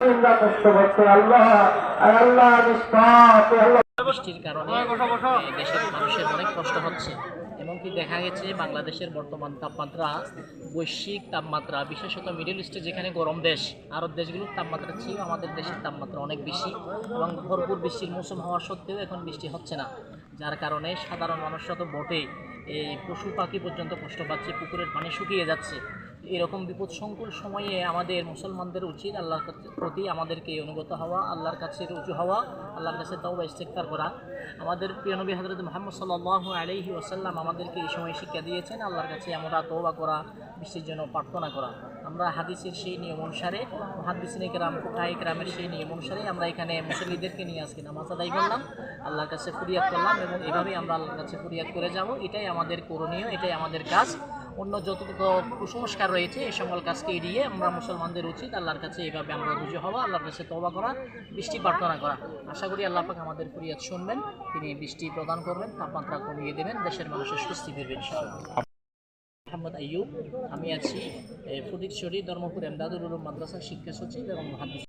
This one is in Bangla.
নিন্দা কষ্ট করছে আল্লাহ আর আল্লাহ নিষ্পাপ আল্লাহ। বৃষ্টির কারণে দেশের মানুষের অনেক কষ্ট হচ্ছে। এমনকি দেখা গেছে বাংলাদেশের বর্তমান তাপমাত্রা বৈশ্বিক তাপমাত্রা বিশেষত মিডল ইস্টে যেখানে গরম দেশ আরব দেশগুলোর তাপমাত্রা ছিল আমাদের দেশের তাপমাত্রা অনেক বেশি। এবং ভরপুর বৃষ্টির মৌসুম হওয়া সত্ত্বেও এখন বৃষ্টি হচ্ছে না। যার কারণে সাধারণ মানুষরা তো বটে এই পশু পাখি পর্যন্ত কষ্ট পাচ্ছে পুকুরের পানি শুকিয়ে যাচ্ছে। এরকম বিপদ সংকুল সময়ে আমাদের মুসলমানদের উচিত আল্লাহর প্রতি আমাদেরকে অনুগত হওয়া, আল্লাহর কাছে রুজু হওয়া, আল্লাহর কাছে তাও ইস্তেকবার করা। আমাদের প্রিয় নবী হজরত মোহাম্মদ সাল্লাল্লাহু আলাইহি ওয়াসাল্লাম আমাদেরকে এই সময় শিক্ষা দিয়েছেন, আল্লাহর কাছে আমরা তওবা করা, বৃষ্টির জন্য প্রার্থনা করা। আমরা হাদিসের সেই নিয়ম অনুসারে হাদিসিন কেরাম ফুকাই গ্রামের সেই নিয়ম অনুসারে আমরা এখানে মুসলিমদেরকে নিয়ে আজকে নামাজ আদায় করলাম, আল্লাহর কাছে ফরিয়াদ করলাম এবং এভাবেই আমরা আল্লাহর কাছে ফরিয়াদ করে যাব। এটাই আমাদের করণীয়, এটাই আমাদের কাজ। অন্য যতটুকু কুসংস্কার রয়েছে, এই সকল কাজকে এড়িয়ে আমরা মুসলমানদের উচিত আল্লাহর কাছে এইভাবে আমরা রুজু হওয়া, আল্লাহর কাছে তওবা করা, বৃষ্টি প্রার্থনা করা। আশা করি আল্লাহ পাক আমাদের ফরিয়াদ শুনবেন, তিনি বৃষ্টি প্রদান করবেন, তাপমাত্রা কমিয়ে দেবেন, দেশের মানুষের সুস্থি ফিরবে ইনশাআল্লাহ। মোহাম্মদ আইয়ুব, আমি আছি ফটিকছড়ি ধর্মপুর, এমদাদুল মাদ্রাসার শিক্ষা সচিব এবং